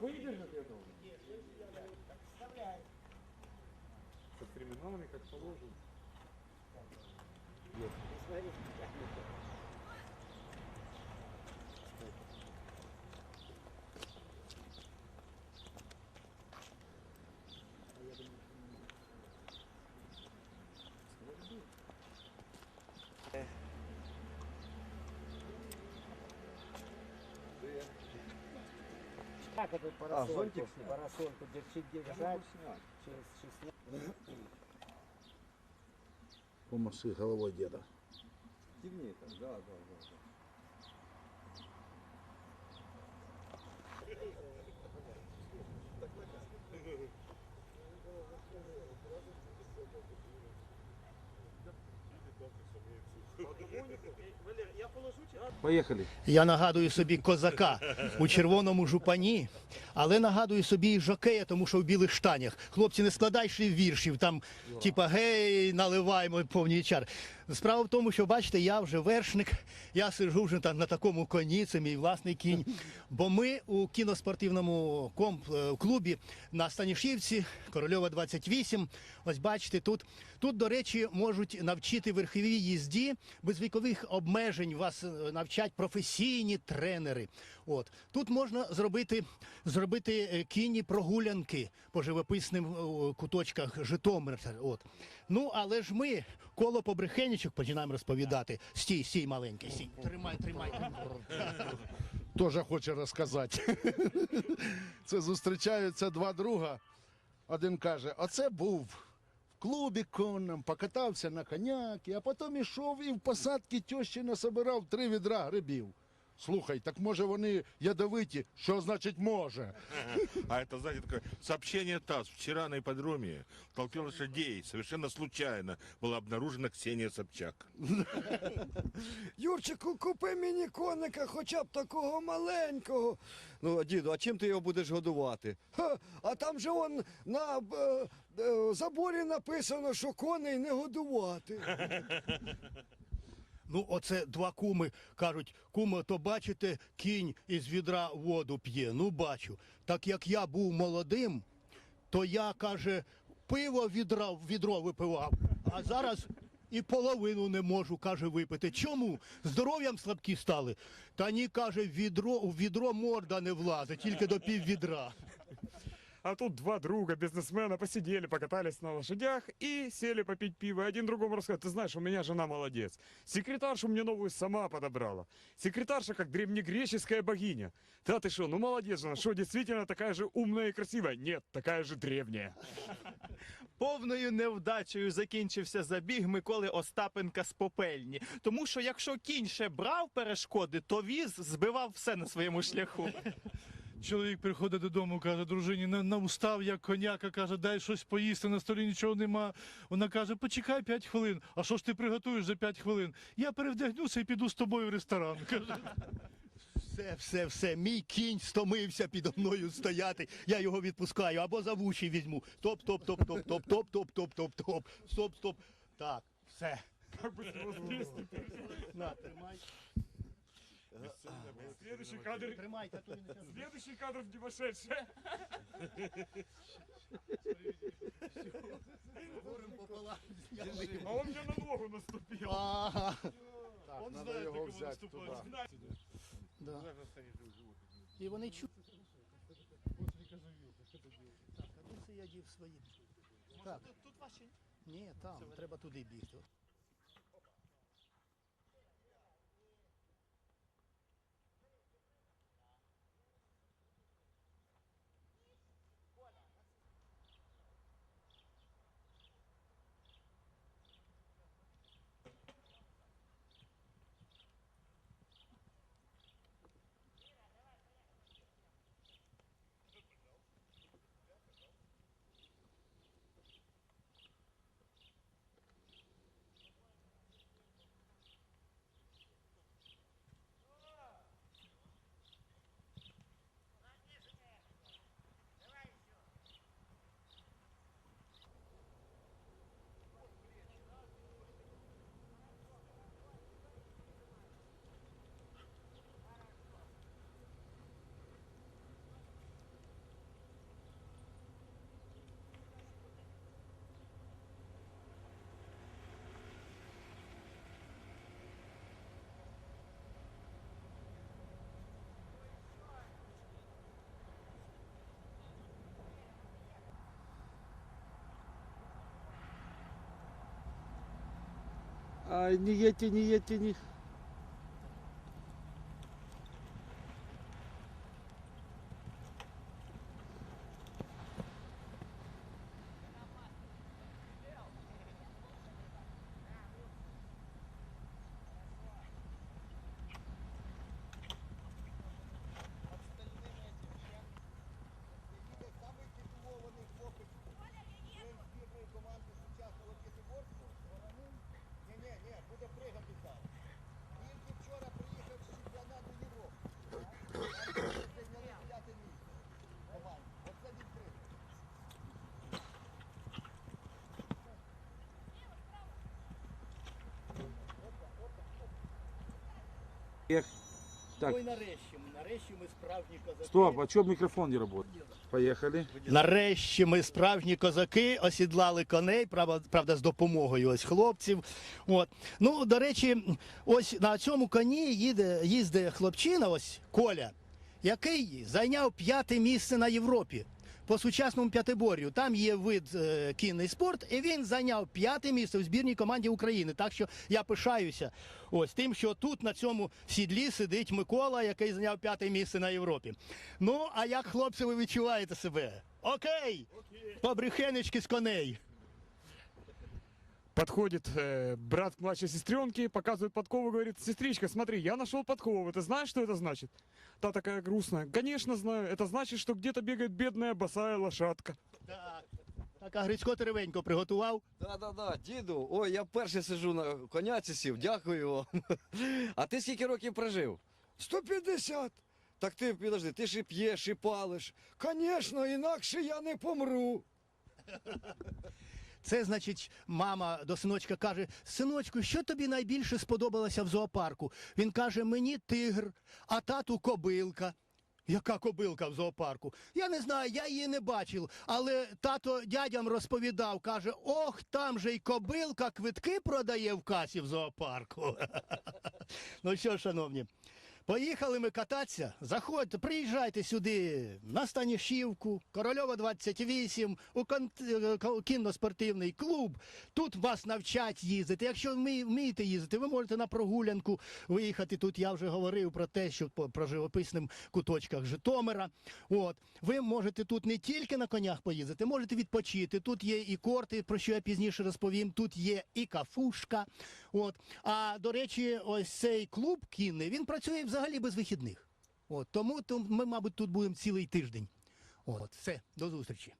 выдержит, я думаю. Под криминалами как положено. Нет. Как эту парасольку, зонтик снять? парасольку держи- держать через 16 Помаши головой деда. Темнее там, да, да, да. да. Поехали. Я нагадую собі козака у червоному жупані, але нагадую собі і жокея, тому що в білих штанях. Хлопці, не складайши віршів, там, типа, гей, наливаємо повні чар. Справа в тому, що бачите, я вже вершник, я сиджу вже на такому коні, це мій власний кінь. Бо ми у кіноспортивному комп, е, клубі на Станішівці, Корольова 28. Ось бачите, тут, тут, до речі, можуть навчити верховій їзді без вікових обмежень. Вас е, навчать професійні тренери. От тут можна зробити, зробити е, кінні прогулянки по живописним куточках Житомира. От. Ну, але ж ми коло побрехенічок починаємо розповідати. Стій, стій, маленький, стій. Тримай, тримай. Тоже хоче розказати. Це зустрічаються два друга. Один каже: оце був в клубі конном, покатався на коняки, а потім ішов і в посадки тещі насобирав три відра грибів. Слухай, так може вони ядовиті? Що значить може? А это, знаете, такое сообщение ТАСС. Вчера на ипподроме в толпе лошадей совершенно случайно была обнаружена Ксения Собчак. Юрчику, купи мені коника, хоча б такого маленького. Ну, діду, а чим ти його будеш годувати? Ха, а там же он на е, е, заборі написано, що коней не годувати. Ну, оце два куми кажуть, куме, то бачите, кінь із відра воду п'є. Ну, бачу. Так як я був молодим, то я, каже, пиво відра, відро випивав, а зараз і половину не можу, каже, випити. Чому? Здоров'ям слабкі стали. Та ні, каже, відро, у відро морда не влазить, тільки до пів відра. А тут два друга, бизнесмена, посидели, покатались на лошадях и сели попить пиво. И один другому рассказывает, ты знаешь, у меня жена молодец. Секретаршу мне новую сама подобрала. Секретарша как древнегреческая богиня. Да ты что, ну молодец жена, что действительно такая же умная и красивая? Нет, такая же древняя. Повною невдачею закінчився забіг Миколи Остапенка з попельні. Тому що якщо кінь ще брав перешкоди, то віз збивав все на своєму шляху. Чоловік приходить додому, каже, дружині, на, на устав як коняка, каже, дай щось поїсти, на столі нічого нема. Вона каже, почекай 5 хвилин. А що ж ти приготуєш за 5 хвилин? Я перевдягнуся і піду з тобою в ресторан. Каже. Все, все, все, мій кінь стомився підо мною стояти. Я його відпускаю або за вуші візьму. Топ, топ, топ, топ, топ, топ, топ, топ, топ, топ. Стоп, стоп. Так, все. На, тримай. Следующий кадр, Тримайте, а то він зараз следующий кадр в вошедший. горем пополам А он мне на ногу наступил. Так, Он знає, його кого взяти наступати. Да. І вони чують. Так, а це я дів свої? Так. Тут ваші Ні, там, треба туди бігти. А не едьте, не едьте, Так. Ой, нарешті, нарешті ми справжні козаки. Стоп, а что микрофон не работает? Поехали. Нарешті ми справжні козаки осідлали коней, правда, правда, з допомогою ось хлопців. От. Ну, до речі, ось на цьому коні їде, їздить хлопчина, ось Коля, який зайняв п'яте місце на Європі. По сучасному п'ятибор'ю. Там є вид е, кінний спорт, і він зайняв п'яте місце в збірній команді України. Так що я пишаюся ось тим, що тут на цьому сідлі сидить Микола, який зайняв п'яте місце на Європі. Ну, а як хлопці, ви відчуваєте себе? Окей! Побрехенечки з коней. Подходит э, брат к младшей сестренке, показывает подкову, говорит, сестричка, смотри, я нашел подкову, ты знаешь, что это значит? Та такая грустная, конечно знаю, это значит, что где-то бегает бедная босая лошадка. Так, так а Грицько Теревенько приготував. Да-да-да, діду, ой, я перший сиджу на коняці сів, дякую вам. А ти скільки років прожив? 150. Так ти підожди, ти ж і п'єш, і палиш. Звісно, інакше я не помру. Це значить, мама до синочка каже: Синочку, що тобі найбільше сподобалося в зоопарку? Він каже: Мені тигр, а тату кобилка. Яка кобилка в зоопарку? Я не знаю, я її не бачив. Але тато дядям розповідав, каже: ох, там же й кобилка квитки продає в касі в зоопарку. ну що, шановні, поїхали ми кататися. Заходьте, приїжджайте сюди на Станішівку, Корольова 28, у кон- е, клуб. Тут вас навчать їздити. Якщо ви вмієте їздити, ви можете на прогулянку виїхати. Тут я вже говорив про те, що про живописним куточках Житомира. От ви можете тут не тільки на конях поїздити, можете відпочити. Тут є і корти, про що я пізніше розповім. Тут є і кафушка. От а до речі, ось цей клуб кінний він працює взагалі без вихідних. От тому то ми, мабуть, тут будемо цілий тиждень. От, все, до зустрічі.